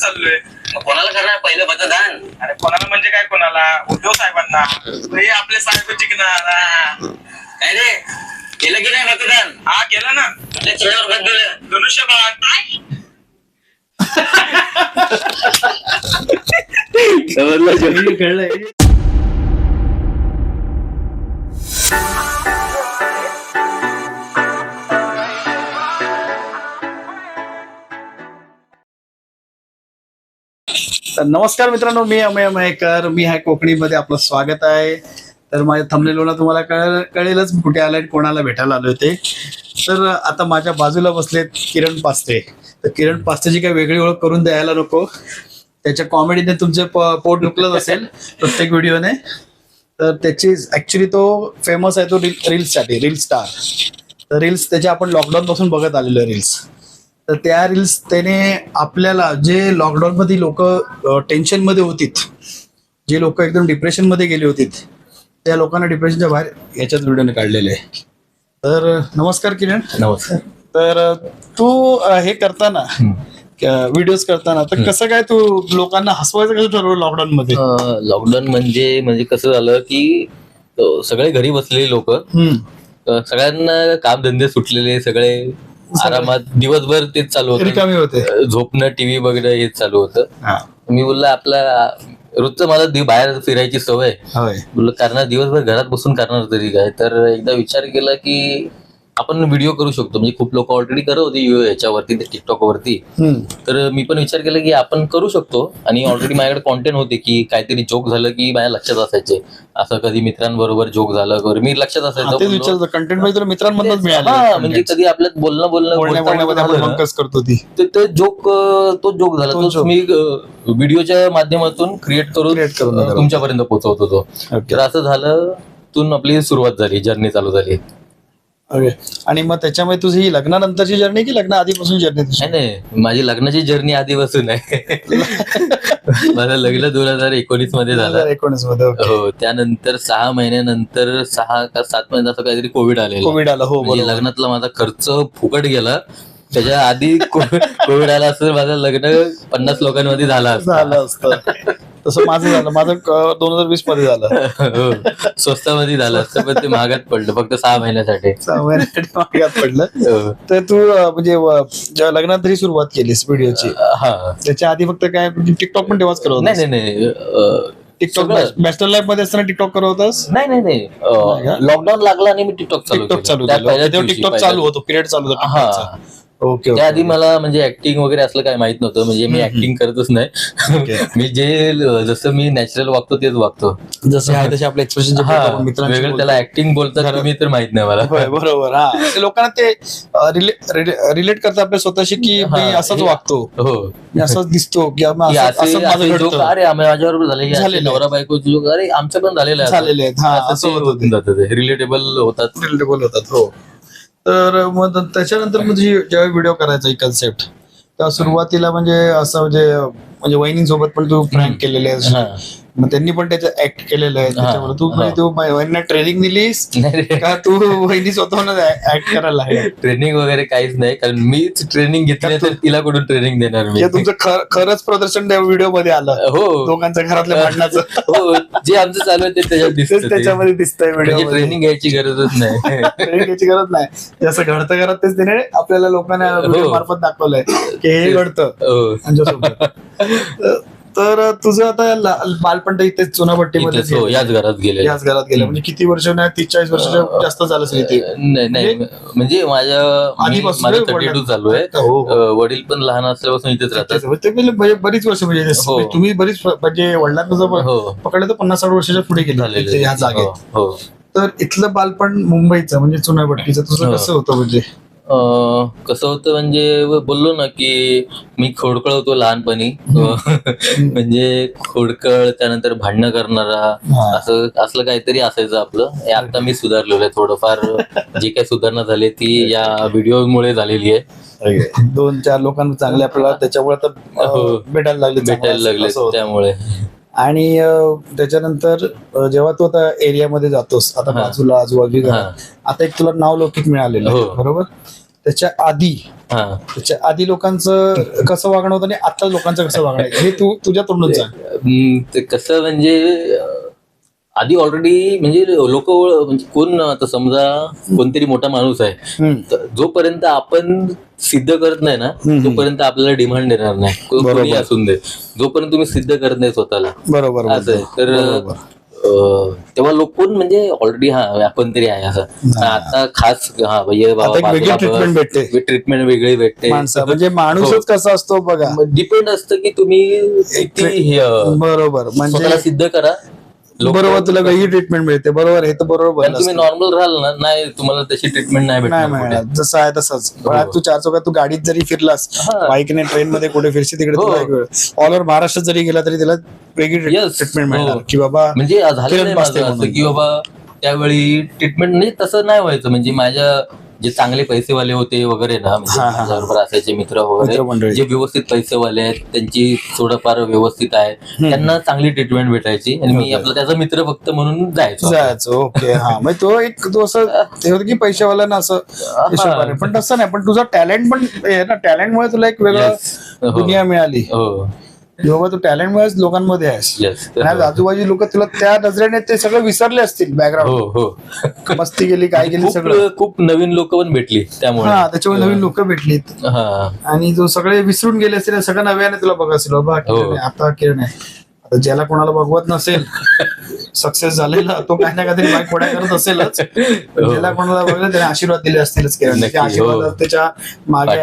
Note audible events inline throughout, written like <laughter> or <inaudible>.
चाललोय. मग कोणाला करणार? पहिलं मतदान. अरे कोणाला म्हणजे काय कोणाला? उद्धव साहेबांना. हे आपले साहेब जिंकणार. हा. काय रे? केलं की नाही मतदान? हा केलं ना. आपल्या चेहऱ्यावर बद दिलं. धनुष्यबाण. तर नमस्कार मित्रांनो मी अमय मयेकर मी ह्या कोकणीमध्ये. आपलं स्वागत आहे. तर माझ्या थमलेलोला तुम्हाला कळेल कळेलच कुठे आलोय कोणाला भेटायला आले होते तर आता माझ्या बाजूला बसलेत किरण पास्ते. तर किरण पास्तेची काही वेगळी ओळख करून द्यायला नको. त्याच्या कॉमेडीने तुमचे पोट दुखलंच असेल प्रत्येक व्हिडिओने तर त्याची ऍक्च्युली तो फेमस आहे तो रील रील्ससाठी रील स्टार तर रील्स त्याच्या आपण लॉकडाऊन पासून बघत आलेलो आहे रील्स. तर त्या रील्स त्याने आपल्याला जे लॉकडाऊन मध्ये लोक टेन्शनमध्ये होतीत जे लोक एकदम डिप्रेशनमध्ये गेले होते त्या लोकांना डिप्रेशनच्या बाहेर याच्याच व्हिडिओने काढलेले आहे. तर नमस्कार किरण. नमस्कार. तर तू हे करताना व्हिडिओज करताना तर कसं काय तू लोकांना हसवायचं कसं ठरवलं लॉकडाऊन मध्ये? लॉकडाऊन म्हणजे म्हणजे कसं झालं की सगळे घरी बसलेले लोक. सगळ्यांना काम धंदे सुटलेले सगळे आरामात दिवसभर तेच चालू होतं. झोपणं टीव्ही बघणं हेच चालू होतं. हा. मी बोललो आपला रोजचं मला बाहेर फिरायची सवय बोललो करणार दिवसभर घरात बसून करणार तरी काय? तर एकदा विचार केला की आपण व्हिडिओ करू शकतो. म्हणजे खूप लोक ऑलरेडी करत होते यु- याच्यावरती टिकटॉक वरती. तर मी पण विचार केला की आपण करू शकतो. आणि ऑलरेडी माझ्याकडे कॉन्टेंट होते की काहीतरी जोक झालं की माझ्या लक्षात असायचे. असं कधी मित्रांबरोबर जोक झालं वगैरे मी लक्षात असायचं. कंटेंट मिळालं म्हणजे कधी आपल्यात बोलणं बोलणं करतो ती जोक तो जोक झाला. तो. मी व्हिडिओच्या माध्यमातून क्रिएट करून तुमच्यापर्यंत पोहोचवत होतो. तर असं झालं. तून आपली सुरुवात झाली जर्नी चालू झाली. ओके आणि मग त्याच्यामध्ये तुझी ही लग्नानंतरची जर्नी की लग्न आधीपासून जर्नी तुझी? नाही नाही. माझी लग्नाची जर्नी आधीपासून आहे. <laughs> माझं लग्न दोन हजार एकोणीसमध्ये झालं. एकोणीसमध्ये हो त्यानंतर सहा महिन्यानंतर सहा का सात महिन्यात असं काहीतरी कोविड आलेलं. कोविड आला. हो म्हणजे लग्नातला माझा खर्च फुकट गेला. त्याच्या आधी कोविड <laughs> आला असतं माझं लग्न पन्नास लोकांमध्ये झालं झालं असतं. तसं माझं झालं. माझं दोन हजार वीसमध्ये झालं. <laughs> हो. स्वस्तामध्ये झालं असतं पण ते महागात पडलं. फक्त सहा महिन्यासाठी. सहा महिन्यासाठी मागे पडलं. हो. तर तू म्हणजे जेव्हा लग्नात सुरुवात केलीस व्हिडिओची. हा. त्याच्या आधी फक्त काय टिकटॉक पण तेव्हाच करत नाही नाही टिकटॉक. बॅचलर लाईफमध्ये असताना टिकटॉक करत होतास? नाही नाही नाही? लॉकडाऊन लागला आणि मी टिकटॉक चालू टिकटॉक चालू टिकटॉक चालू होतो. पिरियड चालू होता हा. ओके त्या आधी मला म्हणजे ऍक्टिंग वगैरे असलं काय माहीत नव्हतं म्हणजे मी ऍक्टिंग करतच नाही. <laughs> मी जे जसं मी नॅचरल वागतो तेच वागतो. जसे आहे तसे आपले एक्सप्रेशन वेगळं त्याला ऍक्टिंग बोलतात तुम्ही तर माहीत नाही मला. बरोबर. हा. ते लोकांना ते रिलेट करतात आपल्या स्वतःशी की मी असंच वागतो. हो. मी असंच दिसतो की अरे आम्ही माझ्याबरोबर झाले. नवरा बायको अरे आमचं पण झालेलं. झालेले आहेत. हा रिलेटेबल होतात. रिलेटेबल होतात हो. तर मग त्याच्यानंतर मग तुझी जेव्हा व्हिडिओ करायचा कन्सेप्ट तेव्हा सुरुवातीला म्हणजे असं म्हणजे म्हणजे वहिनीसोबत पण तू प्रँक केलेले. मग त्यांनी पण त्याचं ऍक्ट केलेलं आहे. त्याच्यावर तू म्हणजे तू वहिनीला ट्रेनिंग दिलीस. <laughs> का तू वहिनी स्वतःहून ऍक्ट करायला ट्रेनिंग वगैरे काहीच नाही. कारण मीच ट्रेनिंग घेतली तर तिला कुठून ट्रेनिंग देणार मी? तुमचं खर- खरंच प्रदर्शन त्या व्हिडिओमध्ये आलं. हो. दोघांच्या घरातल्या भांडणाचं. हो. जे आमचं चालू आहे ते त्याच्यात दिसत त्याच्यामध्ये दिसतंय म्हणजे व्हिडिओ ट्रेनिंग घ्यायची गरजच नाही. <laughs> ट्रेनिंग घ्यायची गरज नाही. जसं घडतं घरात तेच त्याने आपल्याला लोकांना हो. मार्फत दाखवलंय की हे घडतं. हो. <laughs> तर तुझं आता ला- बालपण तर इथेच चुनाभट्टीमध्ये इथेच, हो याच घरात गेले याच घरात गेलं. म्हणजे किती वर्ष नाही तीस चाळीस वर्षाच्या जास्त झालं असेल इथे? नाही नाही म्हणजे माझ्या मी- आधीपासून माझं थर्टी टू चालू आहे हो, हो. अं, वडील पण लहान असल्यापासून इथेच राहतात. ते म्हणजे म्हणजे बरीच वर्ष म्हणजे हो. तुम्ही बरीच म्हणजे वडिलांना जर हो. पकडलं तर पन्नास साठ वर्षाच्या पुढे गेले झालेले ह्या जागेत. हो. तर इथलं बालपण मुंबईचं म्हणजे चुनाभट्टीचं तुझं हो. कसं होतं म्हणजे? कसं होतं म्हणजे व- बोललो ना की मी खोडकळ होतो लहानपणी <laughs> म्हणजे खोडकळ त्यानंतर भांडणं करणारा हा. असं असलं काहीतरी असायचं आपलं हे आता मी सुधारलेलं आहे थोडंफार जी काही सुधारणा झाली ती या व्हिडिओ मुळे झालेली आहे दोन चार लोकांना चांगले आपल्याला त्याच्यामुळे तर हो. भेटायला लागले भेटायला चांगलं लागले. त्यामुळे आणि त्याच्यानंतर जेव्हा तू आता एरियामध्ये जातोस आता हा. बाजूला आजूबाजूला हा. आता एक तुला नाव लौकिक मिळालेलं हो. बरोबर त्याच्या आधी हा. त्याच्या आधी लोकांचं कसं वागणं होतं आणि आता लोकांचं कसं वागणं आहे हे तू तुझ्या तोंडून सांग. ते कसं म्हणजे अं, आधी ऑलरेडी म्हणजे लोक म्हणजे कोण आता समजा कोणतरी मोठा माणूस आहे हम्म. तर जोपर्यंत आपण सिद्ध करत नाही ना तोपर्यंत आपल्याला डिमांड देणार नाही. को- कोणी असून दे. जोपर्यंत तुम्ही सिद्ध करत नाही स्वतःला. बरोबर. असं आहे. तर बरोबर. तेव्हा लोक कोण म्हणजे ऑलरेडी हा आपण तरी आहे असं. आता खास हा भेटते. ट्रीटमेंट वेगळी भेटते. म्हणजे माणूसच कसा असतो बघा. डिपेंड असतं की तुम्ही हे, बरोबर. म्हणजे सिद्ध करा. बरोबर तुला वेगळी ट्रीटमेंट मिळते बरोबर हे तर बरोबर बोललास तुम्ही नॉर्मल राहाल ना नाही तुम्हाला तशी ट्रीटमेंट नाही नाही भेटणार मिळणार कुठे. जसं आहे तसंच तू चार चौकात तू गाडीत जरी फिरलास हा. बाईकने ट्रेन मध्ये कुठे फिरशील तिकडे हो. तुला एक वेळ ऑल ओव्हर महाराष्ट्रात जरी गेला तरी त्याला वेगळी Yes. ट्रीटमेंट हो. मिळणार की बाबा म्हणजे झालं किरण नाही पास्ते माझं असं म्हणून. की बाबा त्यावेळी ट्रीटमेंट म्हणजे तसं नाही व्हायचं म्हणजे माझ्या जे चांगले पैसेवाले होते वगैरे ना म्हणजे हा, हा, हा. माझ्याबरोबर असायचे मित्र मित्रमंडळी. वगैरे जे व्यवस्थित पैसेवाले आहेत त्यांची थोडंफार व्यवस्थित आहे त्यांना चांगली ट्रीटमेंट भेटायची आणि मी आपला त्याचा मित्र फक्त म्हणून जायचो जायचं ओके हा मग तो एक तो असं ते होतं की पैशावाला ना असं हिशोबाने. पण तसं नाही पण तुझा टॅलेंट पण आहे ना टॅलेंटमुळे तुला एक वेगळं Yes. हो. दुनिया मिळाली हो <laughs> की बाबा तू टॅलेंटमुळेच लोकांमध्ये आहेस. आज आजूबाजू लोक तुला त्या नजरेने ते सगळं विसरले असतील हो बॅकग्राऊंड हो. <laughs> मस्ती गेली काय गेली सगळं. खूप नवीन लोक पण भेटली त्यामुळे. हा त्याच्यामुळे नवीन लोक भेटलीत. हा. आणि जो सगळे विसरून गेले असतील सगळं नव्याने तुला बघा असेल बाबा हो. आता किरण आहे. आता ज्याला कोणाला बघवत नसेल <laughs> सक्सेस झालेला तो काही ना काहीतरी बाईक पुढे करत असेलच. पण ज्याला कोणाला बघलं त्याने आशीर्वाद दिले असतीलच किरण हो. आशीर्वाद हो. त्याच्यामागे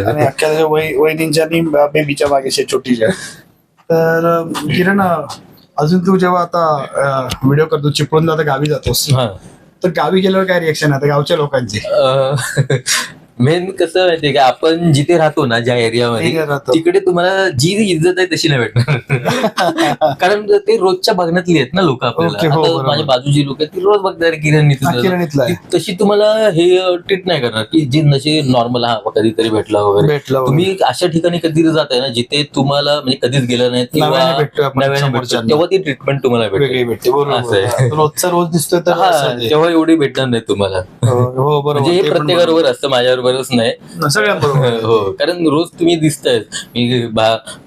आणि अख्ख्या वहिनींच्या आणि बेबीच्या मागेच्या छोटीच्या तर किरण अजून तू जेव्हा आता व्हिडिओ करतो चिपळूणला आता गावी जातोस. हा. तर गावी गेल्यावर काय रिएक्शन आहे? आता गावच्या लोकांची. मेन कसं माहितीये का आपण जिथे राहतो ना ज्या एरियामध्ये राहतो. तिकडे तुम्हाला जी इज्जत आहे तशी नाही भेटणार <laughs> कारण ते रोजच्या बघण्यातली आहेत ना लोक आपल्याला हो. माझ्या बाजूची लोक आहेत ती रोज बघतात किरण किरण इथला आहे. तशी तुम्हाला हे ट्रीट नाही करणार की जी नशी नॉर्मल हा कधीतरी भेटला वगैरे. तुम्ही अशा ठिकाणी कधी जाताय ना जिथे तुम्हाला म्हणजे कधीच गेलं नाही किंवा. तेव्हा ती ट्रीटमेंट तुम्हाला भेटते आहे. रोजचा रोज दिसतोय आहे. तेव्हा एवढी भेटणार नाही तुम्हाला हो हो, म्हणजे हे प्रत्येकाबरोबर असतं माझ्याबरोबरच नाही. सगळ्यांबरोबर <laughs> हो कारण रोज तुम्ही दिसताय. मी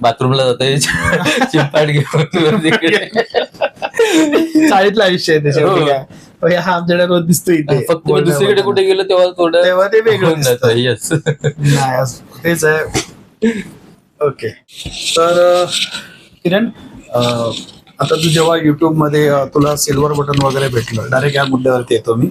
बाथरूमला जातोय <laughs> चिंपाड घेऊन. चाळीतलं <laughs> आयुष्य आहे त्याच्यावर हो. हा आमच्याकडे रोज दिसतो इथे. फक्त दुसरीकडे कुठे गेलो तेव्हा थोडं तेव्हा ते वेगळं. जातं येस नाही असं- तेच आहे. ओके तर किरण आता तू जेव्हा युट्यूबमध्ये तुला सिल्वर बटन वगैरे भेटलं डायरेक्ट या मुद्द्यावरती येतो मी.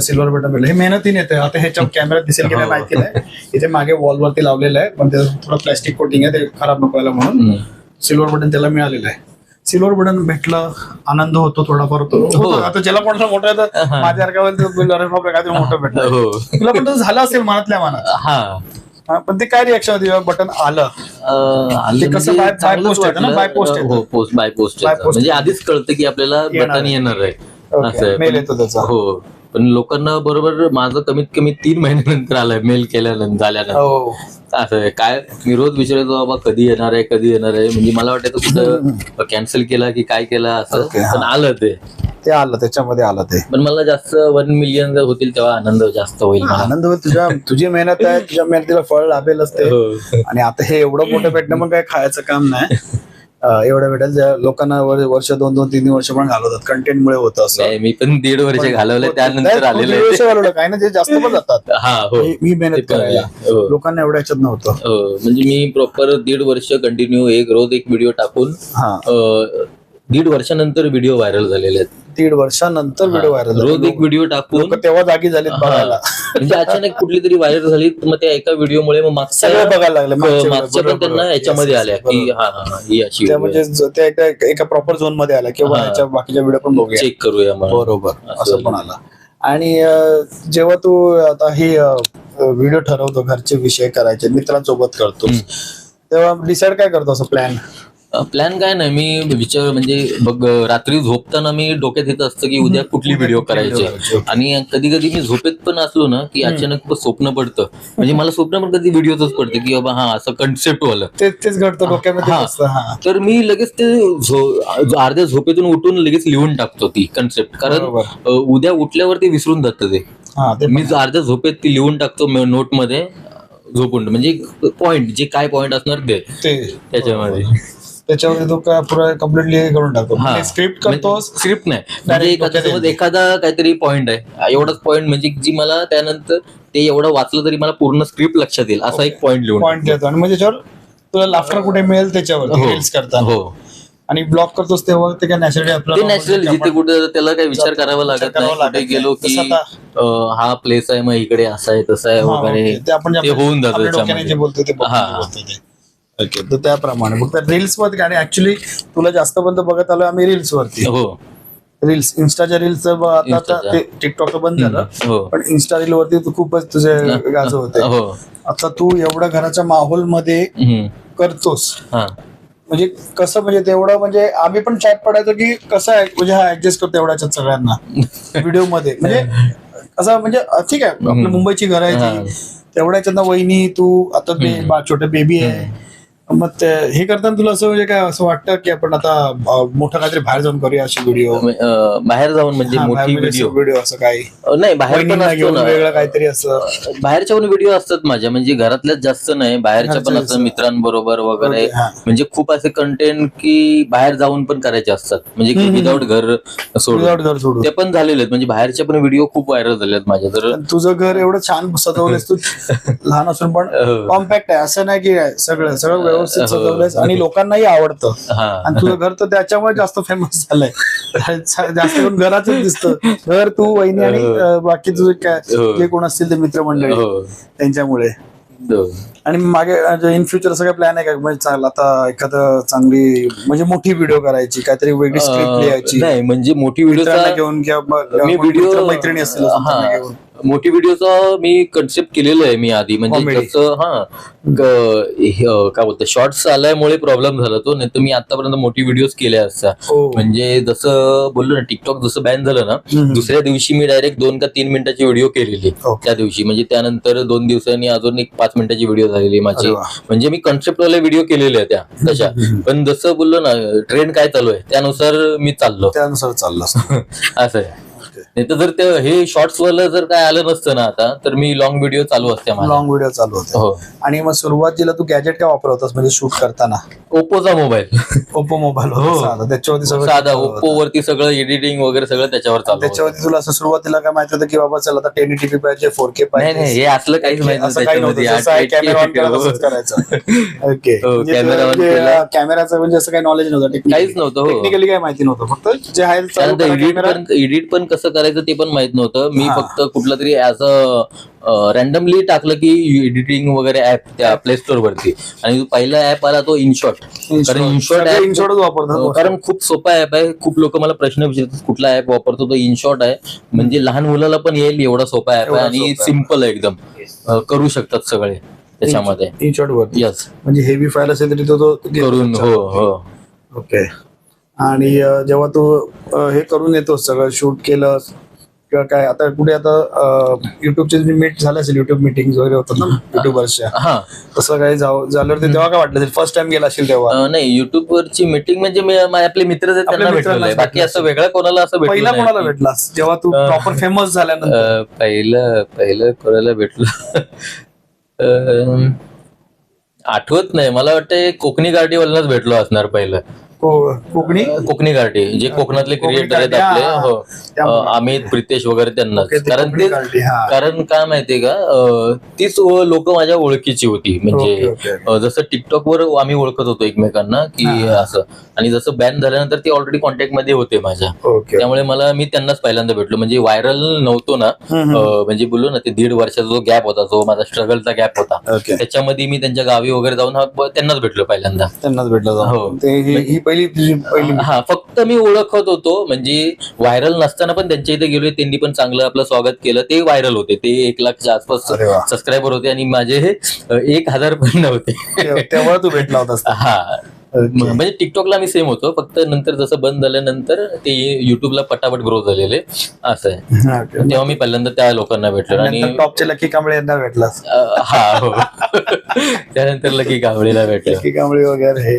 सिल्वर बटन भेटलं हे मेहनतीने येते आता ह्याच्या कॅमेऱ्यात दिसेल की नाही माहिती नाही. इथे मागे वॉलवरती लावलेलं आहे पण ते थोडं प्लॅस्टिक कोटिंग आहे ते खराब नको म्हणून. सिल्वर बटन त्याला मिळालेलं आहे. सिल्वर बटन भेटलं आनंद होतो थोडाफार होतो. हो. आता ज्याला कोणाला मोठं आहे तर हा. माझ्यासारखा वेळेला तो बोलला, अरे बापरे काय ते मोठं भेटलं. हो. तुला पण झालं असेल मनातल्या मनात. पण ते काय रिएक्शन होती? बटन आलं. ते कसं म्हणजे by चांगलंच post येतं ना? येतं. हो पोस्ट बाय पोस्ट म्हणजे येतं. आधीच कळतं की आपल्याला बटन आहे. येणार आहे. असं आहे. पण- येतो त्याचा. हो. पण लोकांना बरोबर माझं कमीत कमी तीन महिन्यानंतर आलंय मेल केल्यानंतर झाल्यानंतर हो. असं आहे. काय मी रोज विचारायचो बाबा कधी येणार आहे कधी येणार आहे? म्हणजे मला वाटायचं कुठं कॅन्सल केला की काय केला असं. Okay, हा. पण आलं ते. ते आलं त्याच्यामध्ये आलं ते. पण मला जास्त वन मिलियन जर होतील तेव्हा आनंद जास्त होईल मला. आनंद होईल. तुझ्या तुझी मेहनत आहे तुझ्या मेहनतीला फळ लाभेलच ते. हो. आणि आता हे एवढं मोठं भेटणं पण काय खायचं काम नाही. <laughs> एवढं भेटेल लोकांना वर- वर्ष दोन दोन तीन वर्ष पण घालवतात. कंटेंटमुळे होतं असं. मी पण दीड वर्ष घालवले त्यानंतर आलेलं काय ना ते जास्त पण जातात. <laughs> हा हो. मी- मेहनत. करायला. हो. लोकांना एवढ्या ह्याच्यात नव्हतं. हो, म्हणजे मी प्रॉपर दीड वर्ष कंटिन्यू एक रोज एक व्हिडिओ टाकून हा. दीड वर्षानंतर व्हिडिओ व्हायरल झालेले आहेत. दीड वर्षानंतर व्हिडिओ व्हायरल रोज एक व्हिडिओ टाकून तेव्हा जागी झालीत बघायला. हा. म्हणजे अचानक कुठली तरी व्हायरल झाली मग त्या एका व्हिडिओमुळे मग मागच्या सगळं बघायला लागले मागचे मागच्या. पण त्यांना याच्यामध्ये आल्या की. हा हा हा, ही अशी त्या म्हणजे ज- त्या एका एका प्रॉपर झोनमध्ये आला किंवा हा. याच्या बाकीच्या व्हिडिओ पण बघूया. चेक करूया म्हणून बरोबर असं असं पण आला. आणि अं, जेव्हा तू आता ही व्हिडिओ ठरवतो घरचे विषय करायचे मित्रांसोबत करतोस तेव्हा डिसाईड काय करतो असं प्लॅन प्लॅन काय नाही मी विचार म्हणजे बघ रात्री झोपताना मी डोक्यात येत असतं की उद्या कुठली व्हिडिओ करायची. आणि कधी कधी मी झोपेत पण असलो ना की अचानक स्वप्न पडतं. म्हणजे मला स्वप्न पण कधी व्हिडिओच पडतं की बाबा हा असं कन्सेप्ट वालं. तेच घडतं डोक्यामध्ये तर मी लगेच ते अर्ध्या झोपेतून उठून लगेच लिहून टाकतो ती कन्सेप्ट कारण उद्या उठल्यावर ते विसरून जातं ते. मी अर्ध्या झोपेत ती लिहून टाकतो नोटमध्ये झोपून. म्हणजे पॉइंट जे काय पॉइंट असणार ते. त्याच्यामध्ये. त्याच्यावरती तो काय पुरा कम्प्लिटली करून टाकतो. हा. स्क्रिप्ट करतोस स्क्रिप्ट नाही. म्हणजे डोक्यात सोबत एखादा काहीतरी पॉइंट आहे. एवढाच पॉइंट म्हणजे जी मला त्यानंतर ते एवढं वाचलं तरी मला पूर्ण स्क्रिप्ट लक्षात येईल. असा एक पॉइंट लिहून पॉइंट देतो आणि मग त्याच्यावर तुला लाफ्टर कुठे मिळेल त्याच्यावर हो. रील्स करताना. हो. आणि ब्लॉक करतोस तेव्हा ते काय नॅचरली ते आपल्याला नॅचरल जिथे कुठे त्याला काही विचार करावा लागत नाही नाही. गेलो की हा प्लेस आहे मग इकडे असा आहे तसा आहे हा, वगैरे. ते आपण होऊन जातं हा. बोलतो ते. ओके तर त्याप्रमाणे. फक्त रील्समध्ये आणि ऍक्च्युली तुला जास्त बंद बघत आलो आम्ही रील्स वरती हो रील्स इन्स्टाच्या रील्स आता. ते टिकटॉक बंद झालं. हो. पण इन्स्टा रील वरती तू खूपच तुझे गाजं होते. हो. आता तू एवढ्या घराच्या माहोलमध्ये. करतोस. म्हणजे कसं म्हणजे तेवढं म्हणजे आम्ही पण चॅट पडायचो की कसं आहे म्हणजे हा ऍडजस्ट करतो एवढ्याच्यात सगळ्यांना. व्हिडिओमध्ये म्हणजे असं म्हणजे ठीक आहे आपल्या मुंबईची घर आहे. ती. तेवढ्याच्यात ना वहिनी तू आता छोटे बेबी आहे. मग ते हे करताना तुला असं म्हणजे काय असं वाटतं की आपण आता मोठं काहीतरी बाहेर जाऊन करूया अशी व्हिडिओ बाहेर जाऊन म्हणजे मोठी व्हिडिओ व्हिडिओ असं काही? नाही बाहेर पण वेगळं काहीतरी असं? बाहेरच्या पण व्हिडिओ असतात माझ्या म्हणजे घरातल्याच जास्त नाही. बाहेरच्या पण असं. मित्रांबरोबर वगैरे. हा. म्हणजे खूप असे कंटेंट की बाहेर जाऊन पण करायचे असतात. म्हणजे विदाऊट घर सोडून. ते पण झालेले आहेत. म्हणजे बाहेरचे पण व्हिडिओ खूप व्हायरल झाले आहेत माझ्या. तर तुझं घर एवढं छान सजवलंयस तू. <laughs> लहान असून पण हो. कॉम्पॅक्ट आहे. असं नाही की सगळं सगळं व्यवस्थित हो. सजवलंयस आणि लोकांनाही आवडतं. हा. आणि तुझं घर तर त्याच्यामुळे जास्त फेमस झालंय. <laughs> जास्त करून घराच दिसतं. घर तू वहिनी आणि अं, बाकी तुझे काय हो. जे कोण असतील ते मित्रमंडळी. हो. त्यांच्यामुळे. हो. आणि मागे इन फ्युचर काही प्लॅन आहे का? म्हणजे चांगलं आता एखादं चांगली म्हणजे मोठी व्हिडिओ करायची काहीतरी वेगळी स्क्रिप्ट लिहायची. नाही म्हणजे मोठी व्हिडिओ घेऊन किंवा मैत्रिणी असतील हा. मोठी व्हिडिओचा मी कन्सेप्ट केलेलं आहे मी आधी म्हणजे Comedy. हा ग- हे, काय बोलतो शॉर्ट्स आल्यामुळे प्रॉब्लेम झाला तो नाही तर मी आतापर्यंत मोठी व्हिडिओज केल्या असत्या हो. म्हणजे जसं बोललो ना टिकटॉक जसं बॅन झालं ना हम्म. दुसऱ्या दिवशी मी डायरेक्ट दोन का तीन मिनिटाची व्हिडिओ केलेली Okay. त्या दिवशी म्हणजे त्यानंतर दोन दिवसांनी अजून एक पाच मिनिटाची व्हिडिओ झालेली माझी वा. म्हणजे मी कॉन्सेप्ट वाले व्हिडिओ केलेले आहेत त्या तशा पण जसं बोललो ना ट्रेंड काय चालू आहे त्यानुसार मी चाललो त्यानुसार चाललं असतं. <laughs> असं आहे नाही तर जर ते हे शॉर्ट्स वाला जर काय आलं नसतं ना आता तर मी लॉंग व्हिडिओ चालू असते लॉंग व्हिडिओ चालू होते हो आणि मग सुरुवातीला तू गॅजेट काय वापरत होतास म्हणजे शूट करताना ओप्पोचा मोबाईल ओप्पो मोबाईल हो. होता त्याच्यावरती सगळं साधा. ओप्पो वरती सगळं एडिटिंग वगैरे सगळं त्याच्यावर चालू होतं. त्याच्यावरती तुला असं सुरुवातीला काय माहिती होतं की बाबा चला आता टेन टीपी पाहिजे फोर के नाही नाही पाहिजे हे असलं काहीच माहीत नव्हतं असं काही नव्हतं त्याच्यामध्ये. जसं आहे आठ- कॅमेरा ऑन केला तसंच <laughs> हो. करायचं ओके हो, केला. कॅमेराचं म्हणजे असं काही नॉलेज नव्हतं काहीच नव्हतं, हो. टेक्निकली काही माहिती नव्हतं फक्त जे आहे ते चालू त्यानंतर करा एडिट camera. पण एडिट पण कसं करायचं ते पण माहीत नव्हतं. मी हा. फक्त कुठलं तरी ऍज अ रॅन्डमली टाकलं की एडिटिंग वगैरे ऍप त्या प्ले स्टोर वरती. आणि जो पहिला ऍप आला तो इनशॉट कारण इनशॉट ऍप InShotच वापरतात कारण खूप सोपा ऍप आहे. खूप लोक मला प्रश्न विचारतात कुठला ऍप वापरतो? तो इनशॉट आहे. म्हणजे लहान मुलाला पण येईल एवढा सोपा ऍप आहे आणि. सिंपल आहे. एकदम. करू शकतात सगळे त्याच्यामध्ये. इन शॉर्ट वर यस म्हणजे हेवी फाईल असेल तरी तो करून. हो हो. ओके आणि जेव्हा तू हे करून येतो सगळं शूट केलं किंवा काय आता कुठे आता युट्यूबचे मीट झाले असेल युट्यूब मिटिंग वगैरे होतात ना युट्यूबर्सच्या हा. तसं काही जाऊ झाल्यावर ते तेव्हा काय वाटलं फर्स्ट टाइम गेला असेल तेव्हा. नाही युट्यूब वरची मीटिंग म्हणजे मी आपले मित्र त्यांना भेटलेलं बाकी भेटलं असं वेगळं कोणाला असं भेटलं पहिला. कोणाला भेटलास? जेव्हा तू प्रॉपर फेमस झाल्यानंतर. पहिलं पहिलं कोणाला भेटलो? आठवत नाही. मला वाटतं कोकणी गाडीवाल्यांनाच भेटलो असणार पहिलं. को- कोकणी कोकणी गाठी जे कोकणातले कोकणी क्रिएटर आहेत आपले हा, हा. हो त्यामुळे. अ, अमित प्रितेश वगैरे त्यांनाच ओके, ते कारण कोकणी ते हा. कारण काय माहितीये का अ, तीच लोक माझ्या ओळखीची होती ओके, म्हणजे ओके. अ, जसं टिकटॉक वर आम्ही ओळखत होतो एकमेकांना की. असं आणि जसं बॅन झाल्यानंतर ते ऑलरेडी कॉन्टॅक्टमध्ये होते माझ्या ओके त्यामुळे मला मी त्यांनाच पहिल्यांदा भेटलो म्हणजे व्हायरल नव्हतो ना हम्म, अ, म्हणजे बोललो ना ते दीड वर्षाचा जो गॅप होता जो माझा स्ट्रगलचा गॅप होता ओके त्याच्यामध्ये मी त्यांच्या गावी वगैरे जाऊन हा ब- त्यांनाच भेटलो पहिल्यांदा त्यांनाच भेटला हो. ते ही ही पहिली तुझी पहिली हा फक्त मी ओळखत होतो म्हणजे व्हायरल नसताना पण त्यांच्या इथे गेलो त्यांनी पण चांगलं आपलं स्वागत केलं ते व्हायरल होते ते एक लाखच्या आसपास अरे वा. सबस्क्रायबर होते आणि माझे हे एक हजार पण नव्हते तेव्हा- तू भेटला होतास हा. म्हणजे टिकटॉकला मी सेम होतो. फक्त नंतर जसं बंद झाल्यानंतर ते युट्यूबला पटापट ग्रो झालेले. असं आहे. तेव्हा मी पहिल्यांदा त्या लोकांना भेटलो आणि नंतर टॉपचे लकी कांबळे यांना भेटला. हा हो. <laughs> त्यानंतर लकी कांबळीला भेटलो. लकी कांबळे वगैरे. हे.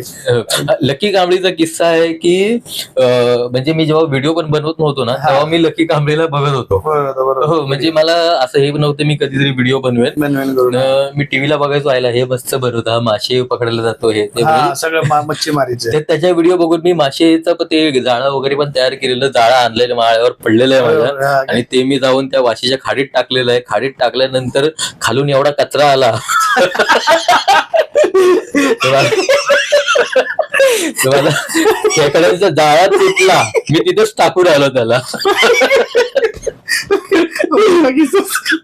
लकी कांबळीचा किस्सा आहे की म्हणजे मी जेव्हा व्हिडिओ पण बनवत नव्हतो ना. तेव्हा मी लकी कांबळीला बघत होतो. हो म्हणजे मला असं हे नव्हतं मी कधीतरी व्हिडिओ बनवेन. मी टीव्हीला बघायचो आयला हे मस्त बनवता मासे पकडायला जातो हे सगळं <laughs> मच्छीमारीचे. त्याच्या व्हिडिओ बघून मी माशेचं ते जाळं वगैरे पण तयार केलेलं जाळं आणलेलं माळ्यावर पडलेलं आहे माझ्या हा, आणि ते मी जाऊन त्या वाशीच्या खाडीत टाकलेलं आहे. खाडीत टाकल्यानंतर खालून एवढा कचरा आला. तुम्हाला <laughs> <laughs> खेकड्यांचा जाळा तुटला मी तिथेच टाकून आलो त्याला.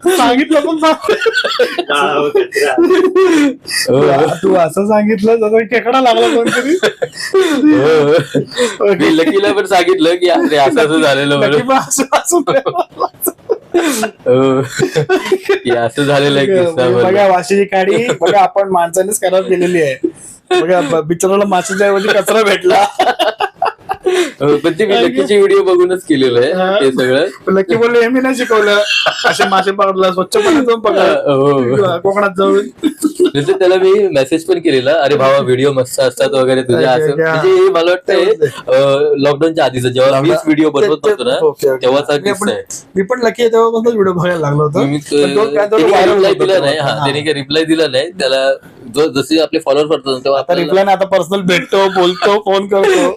सांगितलं पण. तू असं सांगितलं जसं खेकडा लागला कोणतरी लकीला पण सांगितलं की अरे असं असं झालेलं असं- हो. असं झालेलं आहे बघा. वाशीची काडी बघा आपण माणसानेच खराब केलेली आहे बघा बिचाराला माशाच्या ऐवजी कचरा भेटला पण ते मी लकीची व्हिडिओ बघूनच केलेलं आहे ते सगळं. लकी बोलले हे मी नाही शिकवलं. असे मासे पकडला स्वच्छ पाण्यात जाऊन पकड हो कोकणात जाऊन. जसं त्याला मी मेसेज पण केलेला अरे भावा व्हिडिओ मस्त असतात वगैरे तुझे अच्छा, असं. म्हणजे हे मला वाटतं लॉकडाऊनच्या आधीच जेव्हा मीच व्हिडिओ बनवत होतो ना. तेव्हाचा किस्सा पण- आहे. मी पण लकी आहे तेव्हा व्हिडिओ बघायला लागलो होतो. मी पण तो काय तो viral रिप्लाय दिला. नाही. हा हा. त्याने काही रिप्लाय दिला नाही. त्याला जो जसे आपले फॉलोअर तेव्हा आता रिप्लाय आता पर्सनल भेटतो बोलतो फोन करतो.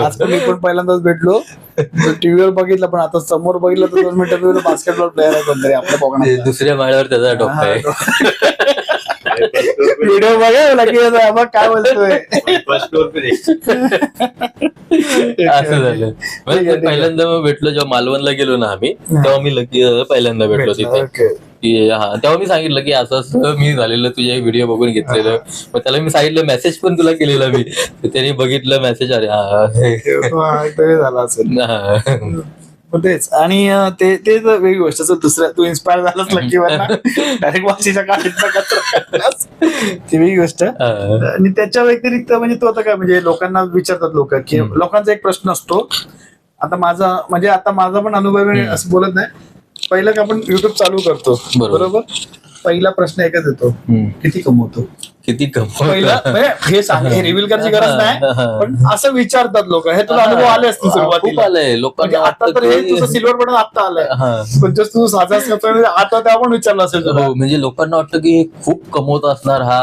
आज पण मी पण पहिल्यांदाच भेटलो. टीव्हीवर बघितलं पण आता समोर बघितलं तर दोन मिनिटं बास्केटबॉल प्लेअर आहे कोणतरी आपल्या कोकणात दुसऱ्या माळ्यावर त्याचा डॉक्टर आहे. व्हिडिओ बघा लकी बघ काय बोलतोय? <laughs> असं झालं. पहिल्यांदा भेटलो जेव्हा मालवणला गेलो ना आम्ही तेव्हा मी लकी पहिल्यांदा भेटलो तिथे. की हा तेव्हा मी सांगितलं की असं असं मी झालेलं तुझे व्हिडिओ बघून घेतलेलं. मग त्याला मी सांगितलं मेसेज पण तुला केलेला मी. त्याने बघितलं मेसेज अरे हा झाला असेल. तेच. आणि ते ते वेगळी गोष्ट दुसऱ्या तू इन्स्पायर झालास लकीवर डायरेक्ट वाशीच्या काढलास. ती वेगळी गोष्ट. आणि त्याच्या व्यतिरिक्त म्हणजे तो आता काय म्हणजे लोकांना विचारतात लोक की लोकांचा एक प्रश्न असतो. आता माझा म्हणजे आता माझा पण अनुभव असं बोलत नाही. पहिलं का आपण युट्यूब चालू करतो बरोबर. पहिला प्रश्न एकच येतो. किती कमवतो किती पहिला म्हणजे हे सांग हे रिव्हील करायची गरज नाही पण असं विचारतात लोक हे तुला अनुभव आले असतील सुरुवातीला आलंय म्हणजे लोकांना आता तर हे तुझं सिल्वर बटन आता आलंय हा. पण जस तू साजा आता त्या पण विचारलं असेल तुला हो म्हणजे लोकांना वाटतं की खूप कमवत असणार हा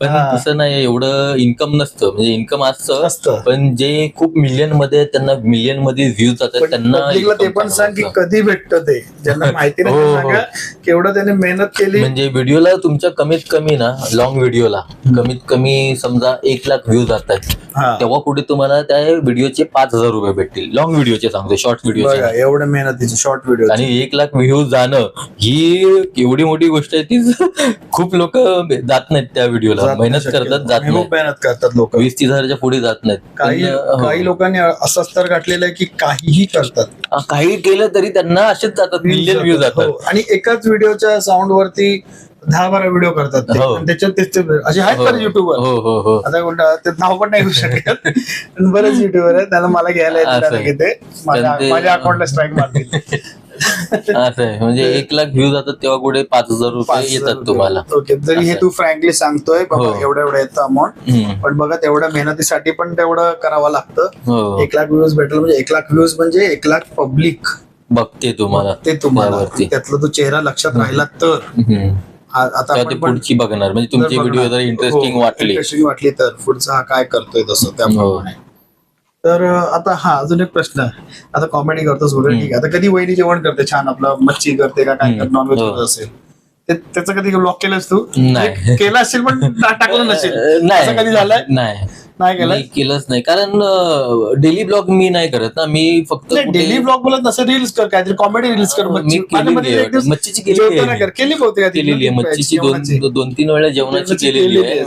पण हा. तसं नाही एवढं इन्कम नसतं म्हणजे इन्कम असतं असतं. पण जे खूप मिलियनमध्ये आहेत, त्यांना मिलियनमध्ये व्ह्यूज जातात पण त्यांना ते income पण सांग की चांगलं असतं. कधी भेटतं ते ज्यांना <laughs> माहिती नाही हो, ते हो. सांगा केवढं त्याने मेहनत केली म्हणजे व्हिडिओला तुमच्या कमीत कमी ना लॉंग व्हिडिओला कमीत कमी समजा एक लाख व्ह्यू जातात. हा. तेव्हा पुढे तुम्हाला त्या व्हिडिओचे पाच हजार रुपये भेटतील. लॉंग व्हिडिओचे सांगतो शॉर्ट बघा व्हिडिओचे एवढं मेहनतीचे शॉर्ट व्हिडिओ आणि एक लाख व्ह्यू जाणं ही एवढी मोठी गोष्ट आहे ती <laughs> खूप लोक जात नाहीत त्या व्हिडिओला. मेहनत करतात जात नाही खूप मेहनत करतात लोक. वीस तीस हजारच्या पुढे जात नाहीत. काही काही लोकांनी असं स्तर गाठलेलं आहे की काहीही करतात. हो. काही केलं तरी त्यांना असेच जातात मिलियन व्ह्यू हो. जातात. आणि एकाच व्हिडिओच्या साऊंड वरती दहा बारा व्हिडिओ करतात ते. हो. आणि त्याच्यात तेच ते- असे आहेत तर युट्यूबवर हो हो हो. आता कोणतं? ते नाव पण नाही घेऊ शकत. पण बरेच युट्यूबर आहेत. त्याला मला घ्यायला असं आहे. माझ्या पण ते- माझ्या अकाउंटला स्ट्राईक मारतील. <laughs> असं आहे. म्हणजे एक लाख व्ह्यू जातात तेव्हा पुढे पाच हजार रुपये येतात तुम्हाला. ओके. जरी हे असं. तू फ्रँकली सांगतोय बाबा हो. एवढं एवढं येतं अमाऊंट हम्म. पण बघा तेवढ्या मेहनतीसाठी पण तेवढं करावं लागतं. हो. एक लाख व्ह्यूज भेटलं म्हणजे एक लाख व्ह्यूज म्हणजे एक लाख पब्लिक बघते तुम्हाला. ते तुम्हाला. त्यावरती. त्यातला तो चेहरा लक्षात राहिला तर. हम्म. आता पुढची बघणार. म्हणजे तुमची व्हिडिओ जर इंटरेस्टिंग वाटली. इंटरेस्टिंग वाटली तर पुढचा हा काय करतोय तसं त्याप्रमाणे. हो. तर आता हा अजून एक प्रश्न. आहे. आता कॉमेडी करतोस वगैरे ठीक आहे. आता कधी वहिनी जेवण करते छान? आपलं मच्छी करते का काय. नॉनव्हेज हो. करत असेल. ते- त्याचं कधी ब्लॉक केलंस तू? नाही. केलं असेल पण टाकलं नसेल. असं कधी झालंय? नाही. नाही केलं मी केलंच नाही. कारण डेली ब्लॉग मी नाही करत ना. मी फक्त डेली ब्लॉग बोलत नसं रील्स कर काहीतरी कॉमेडी रील्स कर मी केलेली मच्छीची केलेली आहे. केली बहुतेक आधी. केलेली आहे. मच्छीची. दोन दोन तीन वेळा जेवणाची केलेली आहे.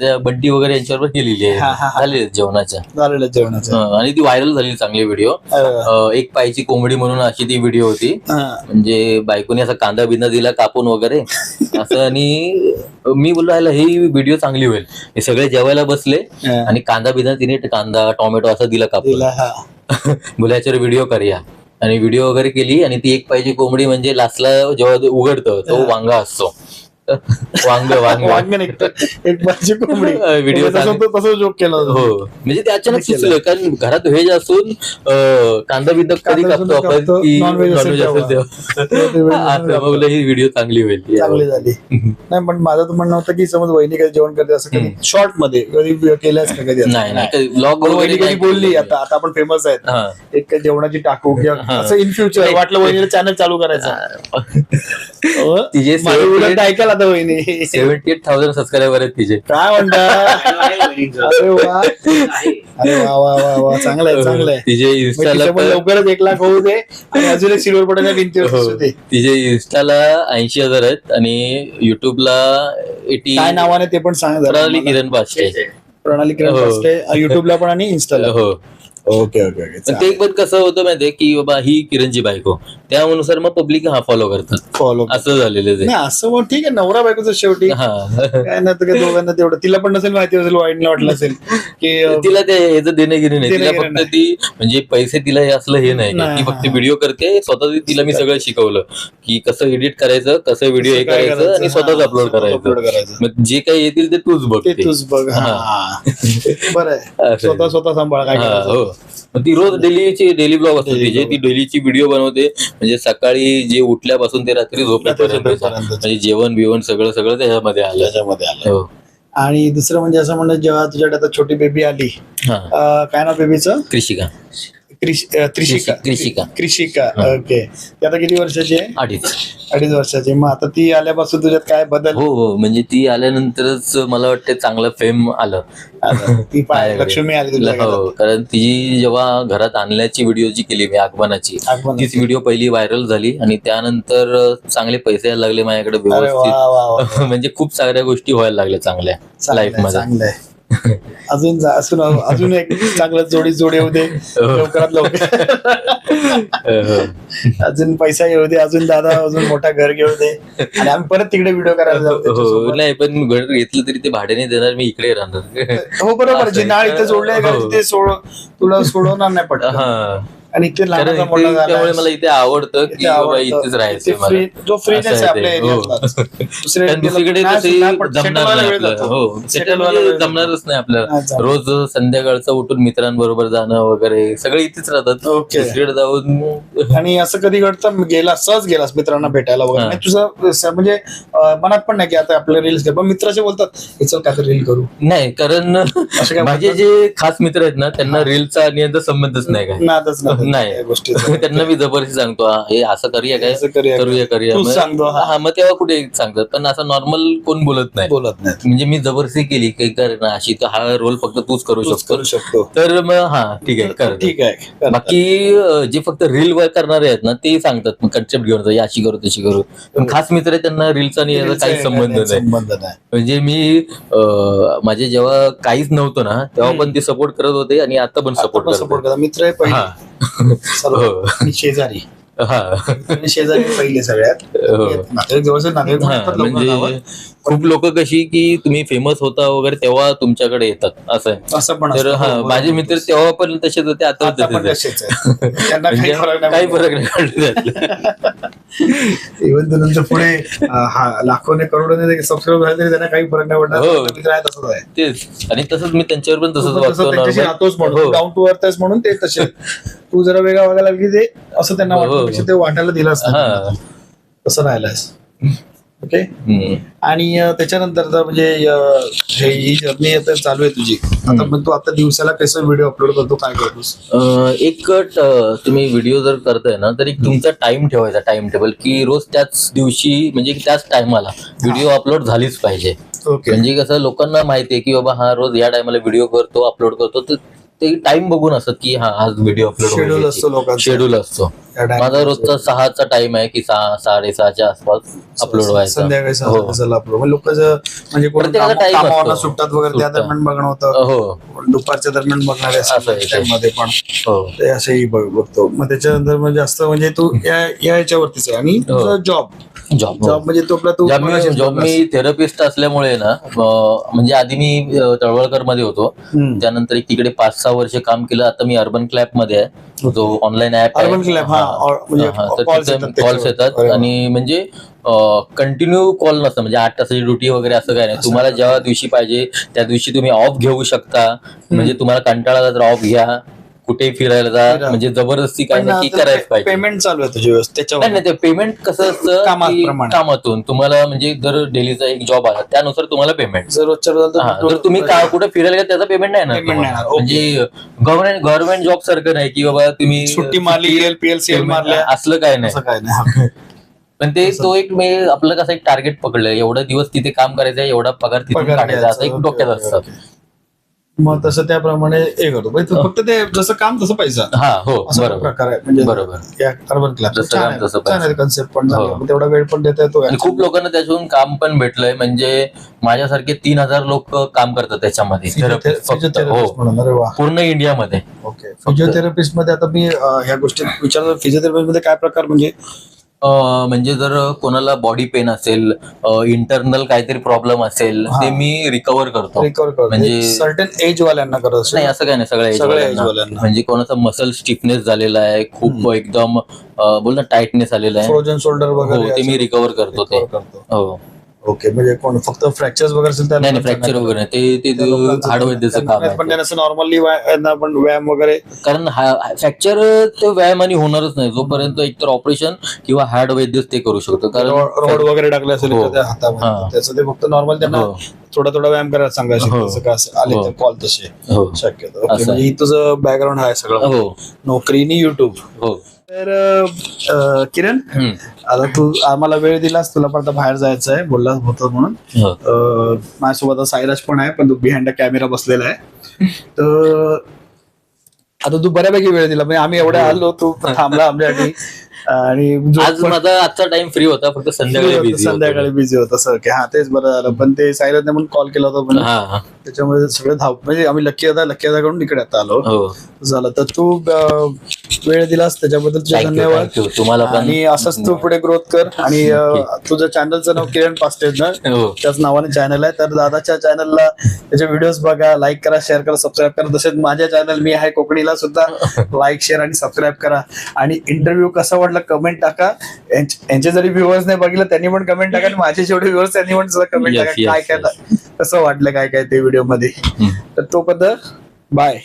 त्या बड्डी वगैरे यांच्यावर केलेली आहे. झाले जेवणाच्या आणि ती व्हायरल झाली चांगली व्हिडिओ एक पायची कोंबडी म्हणून अशी ती व्हिडिओ होती. म्हणजे बायकोने असा कांदा बिंदा दिला कापून वगैरे. असं आणि मी बोललो ही व्हिडिओ चांगली होईल. हे सगळे जेवायला बसले हा. आणि कांदा बिंदा तिने कांदा टोमॅटो असं दिला कापून. हा. <laughs> बोलायच्यावर व्हिडिओ करूया. आणि व्हिडिओ वगैरे केली आणि ती एक पाहिजे कोंबडी म्हणजे लास्टला जेव्हा उघडतं तो वांगा असतो. वांग वांग. वांग निघतं. एक भाजी कोंबडी. <laughs> व्हिडिओ तसं जोक केला. हो. म्हणजे ते अचानक. सुचलं कारण घरात व्हेज असून कांदा बिंदा कधी कापतो आपण की non-veg असेल <laughs> ही व्हिडिओ चांगली होईल. चांगली झाली. <laughs> नाही पण माझं तर म्हणणं होतं की समज वहिनी कधी जेवण करते असं कधी शॉर्टमध्ये कधी केलंच का कधी? नाही नाही पण वहिनी कधी बोलली आता आता आपण फेमस आहेत. एक जेवणाची टाकू किंवा. असं इन फ्युचर वाटलं वहिनीला चॅनल चालू करायचं. हो? तिचे माझं ऐकाल आता वहिनी. सेव्हन्टी एट थाउजंड सबस्क्रायबर आहेत तिचे. काय म्हणता? <laughs> अरे वा. अरे वा वा वा वा. चांगलं आहे चांगलं आहे. तिचे इन्स्टाला पण लवकरच एक लाख होऊ दे आणि अजून एक सिल्वर पडायच्या भिंतीवर हो. दिसू दे. तिचे इन्स्टाला ऐंशी हजार आहेत आणि युट्यूबला एटी काय नावाने ते पण सांग जरा प्रणाली. किरण पाष्टे प्रणाली किरण हो. पास्टे युट्यूबला पण आणि इन्स्टाला हो. Okay okay okay. पण ते पण कसं होतं माहितीये की बाबा ही किरणची बायको. त्यानुसार मग पब्लिक हा फॉलो करतात. फॉलो असं झालेलं नाही असं मग ठीक आहे नवरा बायकोचं शेवटी. काय ना तर काय दोघांना तेवढं. तिला पण नसेल माहिती असेल वाईटला वाटलं असेल की तिला ते ह्याचं देणं घेणं नाही. तिला फक्त ती म्हणजे पैसे तिला हे असलं हे नाही. नाही, ती फक्त. व्हिडिओ करते स्वतः तिला मी सगळं. शिकवलं. की कसं एडिट करायचं कसं व्हिडिओ हे करायचं आणि स्वतःच अपलोड करायचं. मग जे काही येतील ते तूच बघ. तूच बघ. हा. बरं आहे. स्वतः स्वतः सांभाळ काय हा, ती रोज डेलीची डेली ब्लॉग असतो तिचे. ती डेलीची व्हिडिओ बनवते म्हणजे सकाळी जे उठल्यापासून ते रात्री झोपेपर्यंत झोपेपर्यंत. म्हणजे जेवण बिवण सगळं सगळं त्याच्यामध्ये आलं. त्याच्यामध्ये आलं. हो. आणि दुसरं म्हणजे असं म्हणलं जेव्हा तुझ्याकडे आता छोटी बेबी आली हा. काय नाव बेबीचं कृषिका. त्रिशिका. कृषिका. क्रिशिका ओके. ती आता किती वर्षाची आहे? अडीच. अडीच वर्षाची. मग आता ती आल्यापासून तुझ्यात काय बदल? हो हो. म्हणजे ती आल्यानंतरच मला वाटतं चांगलं फेम आलं? ती पाय. <laughs> लक्ष्मी आली तुझ्या हो घरात. कारण ती जेव्हा घरात आणल्याची व्हिडिओ जी केली मी आगमनाची आगमनाची. तीच व्हिडिओ पहिली व्हायरल झाली आणि त्यानंतर चांगले पैसे यायला लागले माझ्याकडे अरे वा व्यवस्थित वा वा. <laughs> म्हणजे खूप साऱ्या गोष्टी व्हायला लागल्या चांगल्या चांगलं लाईफमध्ये. अजून जा- अजून अजून एक चांगलं जोडी जोडी येऊ दे. लवकरात लवकर. अजून पैसा येऊ दे अजून दादा अजून मोठा घर घेऊ दे. आणि आम्ही परत तिकडे व्हिडिओ करायला जाऊ हो त्याच्यासोबत. नाही पण घर घेतलं तरी ते भाड्याने देणार मी इकडे राहणार. हो बरोबर. जे नाळ इथे जोडले हो. ते सोड तुला सोडवणार नाही हा. आणि इथे लहानाचा मोठा त्यामुळे झाला मला इथे आवडतं की इथे बाबा आवडतं. इथेच राहायचं इथे मला free- जो फ्रीनेस असं आहे आपल्या ते. हो. एरियातला दुसऱ्या कारण एरियाला दुसरीकडे जमणार व्हायला नाही वेळ आपल्याला. जातो. हो Settle settle व्हायला वेळ जातो. जमणारच नाही आपल्याला. रोज संध्याकाळचं उठून मित्रांबरोबर जाणं वगैरे सगळे इथेच राहतात ओके. दुसरीकडे जाऊन <laughs> आणि असं कधी घडतं गेला सहज गेलास मित्रांना भेटायला वगैरे हा. आणि तुझं म्हणजे अं, मनात पण नाही की आता आपले रील्स पण मित्राचे बोलतात हे चल काय रील करू नाही कारण काय माझे जे खास मित्र आहेत ना त्यांना रीलचा आणि यांचा संबंधच नाही काय नादच नाही. त्या गोष्टीचा. <laughs> त्यांना मी जबरदस्ती सांगतो "हा, असं करूया काय? असं करूया का?" करूया करूया. तूच मग- सांगतो, हा. हा मग तेव्हा कुठे सांगतात? पण असं नॉर्मल कोण बोलत नाही. बोलत नाही. म्हणजे मी जबरदस्ती केली काही कर ना अशी तर हा रोल फक्त तूच करू तूच शकतो. करू शकतो. तर मग हा ठीक आहे कर. ठीक आहे. बाकी अं, जे फक्त रील वर करणारे आहेत ना ते सांगतात कन्सेप्ट घेऊन जा, ही अशी करू तशी करू. पण खास मित्र आहेत त्यांना रीलचा आणि याचा काही संबंध नाही संबंध नाही. म्हणजे मी अं, माझे जेव्हा काहीच नव्हतं ना तेव्हा पण ते सपोर्ट करत होते आणि आता पण सपोर्ट सपोर्ट करतात. करा मित्र आहे हा. पहिले सर्व. हो. आणि शेजारी हा पहिले सगळ्यात हो. नातेवाईक जवळचे नातेवाईक म्हणतात लवकर म्हणजे. खूप लोक कशी की तुम्ही फेमस होता वगैरे तेव्हा तुमच्याकडे येतात असं आहे असं पण तर असतं. हा हो, माझे बरोबर. मित्र तेव्हा पण तसेच होते आता आता पण तसेच. त्यांना. काही म्हणजे फरक नाही काही पडत. फरक नाही पडत त्यातला. इव्हन पुढे अं, हा लाखोने करोडोने सबस्क्राईब झाले तरी त्यांना काही फरक नाही पडणार हो. मित्र आहे तसंच आहे तेच आणि तसंच मी त्यांच्यावर पण तू तसंच पण तसं वागतो त्यांच्याशी normal. राहतोच म्हणून हो. डाऊन टू अर्थ म्हणून ते तसे तू जरा वेगळा वागायला लागली ते असं त्यांना हो. वाटतं पेक्षा ते वाटायला दिलं असतं. हा. तसं राहिलास ओके. आणि त्याच्यानंतर म्हणजे हे जर्नी आता चालू आहे तुझी. आता मग तू आता दिवसाला कसं व्हिडिओ अपलोड करतो काय करतोस? एक तुम्ही व्हिडिओ जर करताय ना तर एक तुमचा टाइम ठेवायचा टाइम टेबल की रोज त्याच दिवशी म्हणजे त्याच टायमाला व्हिडिओ अपलोड झालीच पाहिजे. म्हणजे कसं लोकांना माहिती आहे की बाबा हा रोज या टायमाला व्हिडिओ करतो अपलोड करतो तर ते टाइम बघून असत की हा आज व्हिडिओ शेड्यूल अपलोड असतो शेड्यूल असतो त्या time माझा रोजचा सहाचा टाइम आहे की सहा साडेसहाच्या आसपास अपलोड व्हायचा. संध्याकाळी हो. सहा वाजता upload. मग लोकांचं म्हणजे कोण time. सुटतात वगैरे त्या. दरम्यान बघणं होतं. हो. दुपारच्या दरम्यान बघणारे असं आहे ते. मध्ये पण. हो. ते असंही बघ- बघतो. मग त्याच्यानंतर म्हणजे जास्त म्हणजे तू या या याच्यावरतीच आहे आणि हो. जॉब जॉब जॉब म्हणजे तो आपला तू जॉब मी जॉब मी थेरपिस्ट असल्यामुळे ना अं, म्हणजे आधी मी तळवळकरमध्ये होतो. हम्म. त्यानंतर एक तिकडे पाच सहा वर्ष काम केलं. आता मी अर्बन क्लॅपमध्ये आहे. जो ऑनलाईन ऍप Urban Clap, हा, or- म्हणजे येतात कॉल्स. आणि म्हणजे कंटिन्यू कॉल नसतं. म्हणजे आठ तासाची ड्युटी वगैरे असं काय नाही. तुम्हाला ज्या दिवशी पाहिजे त्या दिवशी तुम्ही ऑफ घेऊ शकता. म्हणजे तुम्हाला कंटाळा आला तर ऑफ घ्या. कुठे फिरायला जा. म्हणजे जबरदस्ती काय नाही की करायच पाहिजे. पेमेंट चालू आहे तुझी व्यवस्था त्याच्यावर. नाही ते पेमेंट कसं असतं की कामाप्रमाणे. कामातून. तुम्हाला म्हणजे जर डेलीचा एक जॉब आला त्यानुसार तुम्हाला पेमेंट जर रोजच्या हा जर तुम्ही का कुठे फिरायला गेला त्याचा पेमेंट नाही येणार Payment नाही तुम्हाला. येणार, okay. म्हणजे गव्हर्नमेंट गव्हर्नमेंट जॉब सारखं नाही की बाबा तुम्ही सुट्टी मारली L P L C L मारल्या. असलं काय नाही. असं काय नाही. पण ते तो एक मी आपलं कसं एक टार्गेट पकडलं एवढा दिवस तिथे काम करायचं आहे, एवढा पगार पगार काढायचा असं एक घ्यायचा, डोक्यात okay, असतं. okay. मग तसं त्याप्रमाणे हे करतो. म्हणजे तू फक्त ते जसं काम तसं पैसा. हा हो असा बरोबर. प्रकार आहे. म्हणजे बरोबर. या अर्बन क्लास जसं काम तसं पैसा. कन्सेप्ट पण हो. मग तेवढा वेळ पण देता येतो. आणि खूप लोकांना त्याच्यातून काम पण भेटलंय. म्हणजे माझ्यासारखे तीन हजार लोक काम करतात त्याच्यामध्ये. Therapist फक्त. फिजिओथेरपिस्ट हो. म्हणून. अरे वा. पूर्ण इंडियामध्ये. ओके फिजिओथेरपिस्टमध्ये आता मी अं, ह्या गोष्टी विचारतो फिजिओथेरपिस्टमध्ये काय प्रकार? म्हणजे म्हणजे जर कोणाला बॉडी पेन असेल इंटरनल काहीतरी प्रॉब्लेम असेल हा. ते मी रिकवर करतो. रिकवर करतो. म्हणजे- सर्टन एज वाल्यांना करत नाही असं काय नाही सगळ्या सगळ्या वाल्यांना. म्हणजे कोणाचा मसल स्टिफनेस झालेला आहे खूप एकदम बोल ना टाइटनेस आलेला आहे. फ्रोजन शोल्डर हो वगैरे ते मी रिकवर करतो ते. हो. ओके म्हणजे कोण फक्त फ्रॅक्चर्स वगैरे असेल नाही नाही फ्रॅक्चर वगैरे नाही. ते ते हाड वैद्याचं काम आहे पण त्यांना असं नॉर्मली पण व्यायाम वगैरे कारण फ्रॅक्चर ते व्यायामाने होणारच नाही जोपर्यंत एकतर ऑपरेशन किंवा हाड वैद्यच ते करू शकतो कारण रोड वगैरे टाकले असेल हो. एखाद्या हातामध्ये हा. त्याचं ते फक्त नॉर्मल त्यांना हो. थोडा थोडा व्यायाम करायला सांगायचे हो. जसं का असं आले हो. तर कॉल तसे हो शक्यतो असं. म्हणजे ही तुझं बॅकग्राऊंड आहे सगळं हो नोकरी आणि युट्यूब हो तर अं, किरण. आता तू आम्हाला वेळ दिलास तुला पण आता बाहेर जायचं आहे बोललास होतं म्हणून हो. अं, माझ्यासोबत आता सायराज पण आहे पण तू बिहाइंड द कॅमेरा बसलेला आहे तर आता तू बऱ्यापैकी वेळ दिला म्हणजे आम्ही एवढ्या आलो तू थांबला आमच्यासाठी आणि आज माझा आजचा टाइम फ्री होता फक्त संध्याकाळी संध्याकाळी बिझी होत असं की हा तेच बरं झालं. पण ते सायराजने म्हणून कॉल केला होता पण. त्याच्यामुळे सगळं धाव म्हणजे आम्ही लक्की आता लक्की कडून इकडे आता आलो. हो. झालं. तर तू वेळ दिलास त्याच्याबद्दल तुझे धन्यवाद. तुम्हाला आणि असंच तू पुढे ग्रोथ कर. आणि तुझं चॅनलचं नाव किरण पास्टेज ना हो. त्याच नावाने चॅनल आहे. तर दादाच्या चॅनलला त्याचे व्हिडिओज बघा लाईक करा शेअर करा सबस्क्राईब करा. तसेच माझ्या चॅनल मी आहे कोकणीला सुद्धा. <laughs> लाईक शेअर आणि सबस्क्राईब करा. आणि इंटरव्ह्यू कसा वाटला कमेंट टाका. यांच- जरी व्ह्युअर्स नाही बघितलं त्यांनी पण कमेंट टाका आणि माझे जेवढे व्ह्युअर्स त्यांनी पण सुद्धा कमेंट टाका काय काय कसं वाटलं काय काय ते व्हिडिओमध्ये. तर तोपर्यंत बाय